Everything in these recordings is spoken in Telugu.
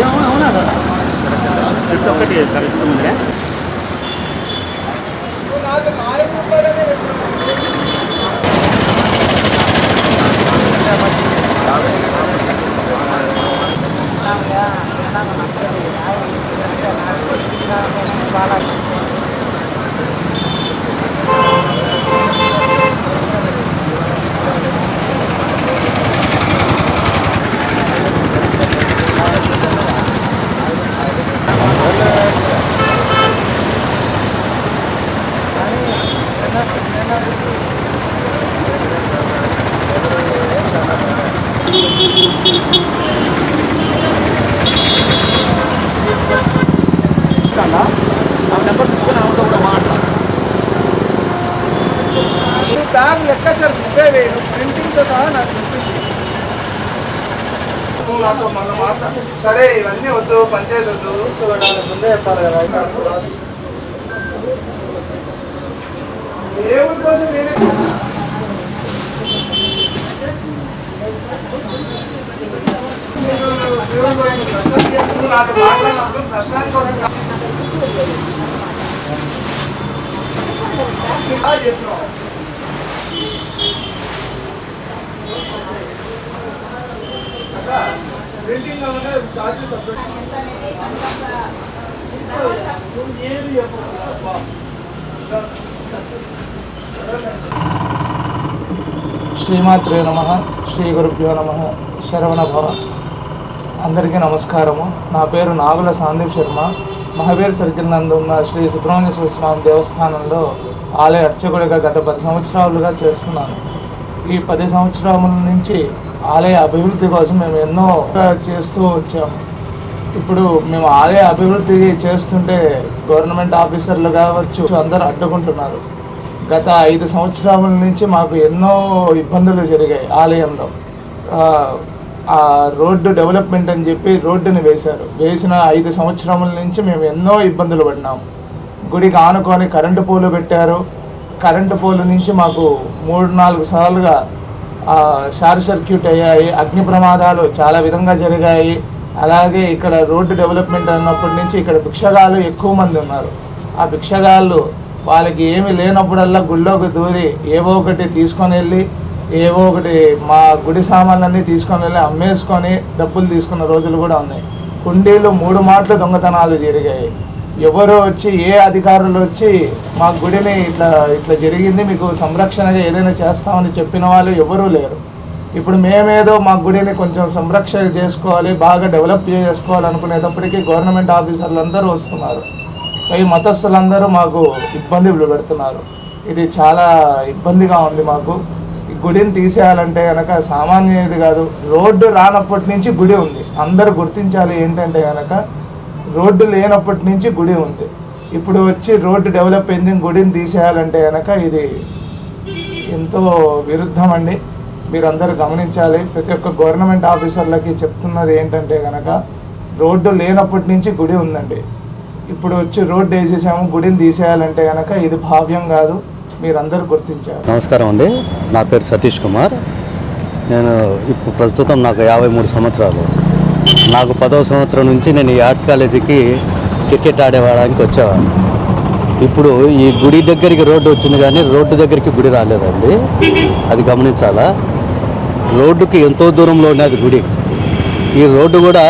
అవునా? కరెక్ట్ ఒకటి కరెక్ట్ ఉందా నెంబర్ తీసుకుని ఆమెతో కూడా మాట్లాడు దాని లెక్క ముప్పై వేలు. ప్రింటింగ్తో సహా నాకు నాతో మొన్న మాట్లాడు. సరే ఇవన్నీ వద్దు పంచాయతీ వద్దు. ముందే చెప్పాలి కదా దేవుడి కోసం నేనే దేవుడి కోసం కష్టం చేస్తూ నాతో మాట్లాడినప్పుడు కష్టాని కోసం కాదు. ఇలా చెప్తున్నాం ప్రింటింగ్ కావాలంటే చార్జెస్ సపరేట్ ఏది శ్రీమాత్రే నమ శ్రీ గురుభ్యో నమ శరవణ భవ. అందరికీ నమస్కారము. నా పేరు నాగుల సాందీప్ శర్మ. మహావీర్ సర్కిల్ నందు ఉన్న శ్రీ సుబ్రహ్మణ్య స్వామి దేవస్థానంలో ఆలయ అర్చకుడిగా గత పది సంవత్సరాలుగా చేస్తున్నాను. ఈ పది సంవత్సరాల నుంచి ఆలయ అభివృద్ధి కోసం మేము ఎన్నో చేస్తూ వచ్చాము ఇప్పుడు మేము ఆలయ అభివృద్ధి చేస్తుంటే గవర్నమెంట్ ఆఫీసర్లు కావచ్చు అందరూ అడ్డుకుంటున్నారు. గత ఐదు సంవత్సరాల నుంచి మాకు ఎన్నో ఇబ్బందులు జరిగాయి ఆలయంలో. ఆ, రోడ్డు డెవలప్మెంట్ అని చెప్పి రోడ్డుని వేశారు. వేసిన ఐదు సంవత్సరముల నుంచి మేము ఎన్నో ఇబ్బందులు పడినాం. గుడికి ఆనుకొని కరెంటు పోలు పెట్టారు. కరెంటు పోలు నుంచి మాకు మూడు నాలుగు సార్లుగా షార్ట్ సర్క్యూట్ అయ్యాయి అగ్ని ప్రమాదాలు చాలా విధంగా జరిగాయి. అలాగే ఇక్కడ రోడ్డు డెవలప్మెంట్ అన్నప్పటి నుంచి ఇక్కడ భిక్షగాళ్ళు ఎక్కువ మంది ఉన్నారు. ఆ భిక్షగాళ్ళు వాళ్ళకి ఏమి లేనప్పుడల్లా గుళ్ళోకి దూరి ఏవో ఒకటి తీసుకొని వెళ్ళి ఏవో ఒకటి మా గుడి సామాన్లన్నీ తీసుకొని వెళ్ళి అమ్మేసుకొని డబ్బులు తీసుకున్న రోజులు కూడా ఉన్నాయి. కుండీలు మూడు మాటలు దొంగతనాలు జరిగాయి. ఎవరు వచ్చి ఏ అధికారులు వచ్చి మా గుడిని ఇట్లా ఇట్లా జరిగింది మీకు సంరక్షణగా ఏదైనా చేస్తామని చెప్పిన వాళ్ళు ఎవరూ లేరు. ఇప్పుడు మేమేదో మా గుడిని కొంచెం సంరక్షణ చేసుకోవాలి బాగా డెవలప్ చేసుకోవాలనుకునేటప్పటికీ గవర్నమెంట్ ఆఫీసర్లు అందరూ వస్తున్నారు. ఈ మతస్థులందరూ మాకు ఇబ్బందులు పెడుతున్నారు. ఇది చాలా ఇబ్బందిగా ఉంది మాకు. ఈ గుడిని తీసేయాలంటే కనుక సామాన్యది కాదు రోడ్డు రానప్పటి నుంచి గుడి ఉంది. అందరూ గుర్తించాలి ఏంటంటే కనుక రోడ్డు లేనప్పటి నుంచి గుడి ఉంది. ఇప్పుడు వచ్చి రోడ్డు డెవలప్ అయింది గుడిని తీసేయాలంటే కనుక ఇది ఎంతో విరుద్ధం అండి. మీరందరూ గమనించాలి. ప్రతి ఒక్క గవర్నమెంట్ ఆఫీసర్లకి చెప్తున్నది ఏంటంటే కనుక రోడ్డు లేనప్పటి నుంచి గుడి ఉందండి. ఇప్పుడు వచ్చి రోడ్డు వేసేసాము గుడిని తీసేయాలంటే కనుక ఇది భావ్యం కాదు. మీరందరూ గుర్తించారు నమస్కారం అండి. నా పేరు సతీష్ కుమార్. నేను ఇప్పుడు ప్రస్తుతం నాకు యాభై మూడు సంవత్సరాలు. నాకు పదవ సంవత్సరం నుంచి నేను ఈ ఆర్ట్స్ కాలేజీకి క్రికెట్ ఆడేవాడానికి వచ్చేవాడిని. ఇప్పుడు ఈ గుడి దగ్గరికి రోడ్డు వచ్చింది కానీ రోడ్డు దగ్గరికి గుడి రాలేదండి. అది గమనించాలా? రోడ్డుకి ఎంతో దూరంలో ఉన్నది గుడి. ఈ రోడ్డు కూడా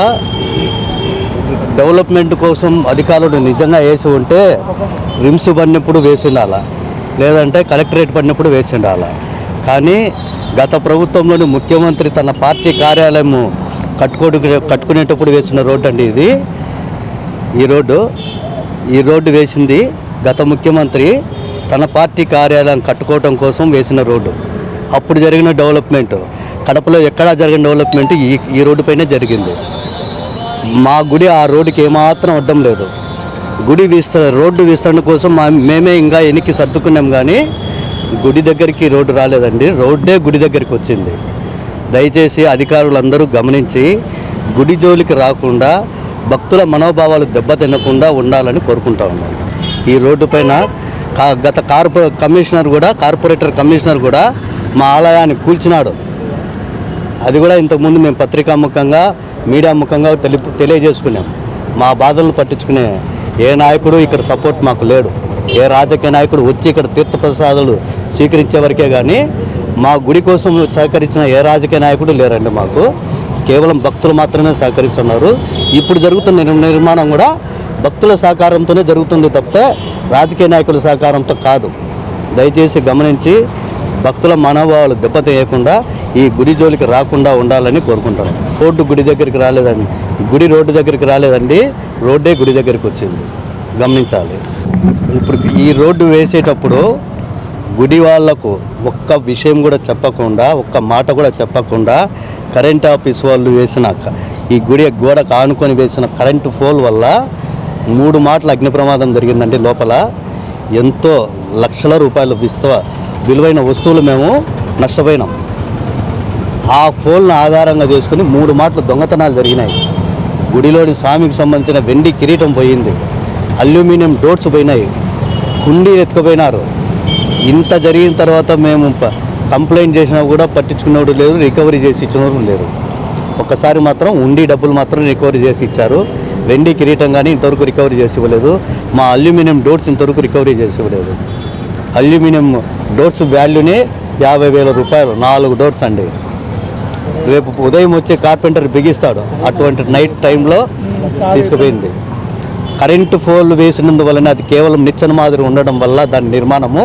డెవలప్మెంట్ కోసం అధికారులు నిజంగా వేసి ఉంటే రిమ్స్ పడినప్పుడు వేసి ఉండాలా? లేదంటే కలెక్టరేట్ పడినప్పుడు వేసి ఉండాలా? కానీ గత ప్రభుత్వంలోని ముఖ్యమంత్రి తన పార్టీ కార్యాలయము కట్టుకోడు కట్టుకునేటప్పుడు వేసిన రోడ్డు అండి ఇది. ఈ రోడ్డు ఈ రోడ్డు వేసింది గత ముఖ్యమంత్రి తన పార్టీ కార్యాలయం కట్టుకోవటం కోసం వేసిన రోడ్డు. అప్పుడు జరిగిన డెవలప్మెంట్ కడపలో ఎక్కడా జరిగిన డెవలప్మెంట్ ఈ ఈ రోడ్డుపైనే జరిగింది. మా గుడి ఆ రోడ్డుకి ఏమాత్రం అడ్డం లేదు. గుడి విస్తరణ రోడ్డు విస్తరణ కోసం మా మేమే ఇంకా ఎనికి సర్దుకున్నాం కానీ గుడి దగ్గరికి రోడ్డు రాలేదండి. రోడ్డే గుడి దగ్గరికి వచ్చింది. దయచేసి అధికారులందరూ గమనించి గుడి జోలికి రాకుండా భక్తుల మనోభావాలు దెబ్బతినకుండా ఉండాలని కోరుకుంటా ఉన్నాను. ఈ రోడ్డు పైన కా- గత కార్పొ కమిషనర్ కూడా కార్పొరేటర్ కమిషనర్ కూడా మా ఆలయాన్ని కూల్చినాడు. అది కూడా ఇంతకుముందు మేము పత్రికాముఖంగా మీడియా ముఖంగా తెలి తెలియజేసుకున్నాం. మా బాధలను పట్టించుకునే ఏ నాయకుడు ఇక్కడ సపోర్ట్ మాకు లేడు. ఏ రాజకీయ నాయకుడు వచ్చి ఇక్కడ తీర్థప్రసాదాలు స్వీకరించే వరకే కానీ మా గుడి కోసం సహకరించిన ఏ రాజకీయ నాయకుడు లేరండి మాకు. కేవలం భక్తులు మాత్రమే సహకరిస్తున్నారు. ఇప్పుడు జరుగుతున్న నిర్మాణం కూడా భక్తుల సహకారంతోనే జరుగుతుంది తప్పితే రాజకీయ నాయకుల సహకారంతో కాదు. దయచేసి గమనించి భక్తుల మనోభావాలు దెబ్బతీయకుండా ఈ గుడి జోలికి రాకుండా ఉండాలని కోరుకుంటాను రోడ్డు గుడి దగ్గరికి రాలేదండి. గుడి రోడ్డు దగ్గరికి రాలేదండి. రోడ్డే గుడి దగ్గరికి వచ్చింది. గమనించాలి. ఇప్పుడు ఈ రోడ్డు వేసేటప్పుడు గుడి వాళ్ళకు ఒక్క విషయం కూడా చెప్పకుండా ఒక్క మాట కూడా చెప్పకుండా కరెంట్ ఆఫీస్ వాళ్ళు వేసిన ఈ గుడి గోడకు ఆనుకొని వేసిన కరెంటు పోల్ వల్ల మూడు మాటల అగ్ని ప్రమాదం జరిగిందండి లోపల. ఎంతో లక్షల రూపాయల విస్తవ విలువైన వస్తువులు మేము నష్టపోయినాం. ఆ ఫోన్ను ఆధారంగా చేసుకుని మూడు మాటలు దొంగతనాలు జరిగినాయి. గుడిలోని స్వామికి సంబంధించిన వెండి కిరీటం పోయింది. అల్యూమినియం డోర్స్ పోయినాయి. కుండీ ఎత్తుకుపోయినారు. ఇంత జరిగిన తర్వాత మేము కంప్లైంట్ చేసినా కూడా పట్టించుకునేవాడు లేదు రికవరీ చేసి ఇచ్చినవాడు లేరు. ఒక్కసారి మాత్రం ఉండి డబ్బులు మాత్రం రికవరీ చేసి ఇచ్చారు. వెండి కిరీటం కానీ ఇంతవరకు రికవరీ చేసి ఇవ్వలేదు. మా అల్యూమినియం డోర్స్ ఇంతవరకు రికవరీ చేసి ఇవ్వలేదు. అల్యూమినియం డోర్స్ వాల్యూనే యాభై వేల రూపాయలు నాలుగు డోర్స్ అండి. రేపు ఉదయం వచ్చే కార్పెంటర్ బిగిస్తాడు. అటువంటి నైట్ టైంలో తీసుకుపోయింది. కరెంటు ఫోన్లు వేసినందువలన అది కేవలం నిచ్చెన మాదిరి ఉండడం వల్ల దాని నిర్మాణము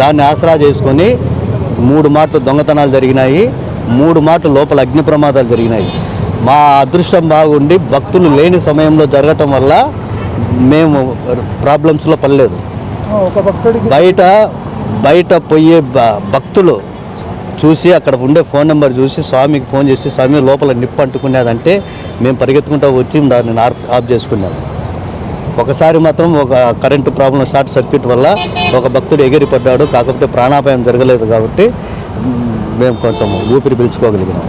దాన్ని ఆసరా చేసుకొని మూడు మాటలు దొంగతనాలు జరిగినాయి మూడు మాటలు లోపల అగ్ని ప్రమాదాలు జరిగినాయి. మా అదృష్టం బాగుండి భక్తులు లేని సమయంలో జరగటం వల్ల మేము ప్రాబ్లమ్స్లో పడలేదు. బయట బయట పోయే భక్తులు చూసి అక్కడ ఉండే ఫోన్ నెంబర్ చూసి స్వామికి ఫోన్ చేసి స్వామి లోపల నిప్పు అంటుకునేదంటే మేము పరిగెత్తుకుంటూ వచ్చి దాన్ని ఆఫ్ ఆఫ్ చేసుకున్నాం. ఒకసారి మాత్రం ఒక కరెంటు ప్రాబ్లం షార్ట్ సర్క్యూట్ వల్ల ఒక భక్తుడు ఎగిరి పడ్డాడు కాకపోతే ప్రాణాపాయం జరగలేదు కాబట్టి మేము కొంచెం ఊపిరి పీల్చుకోగలిగినాం.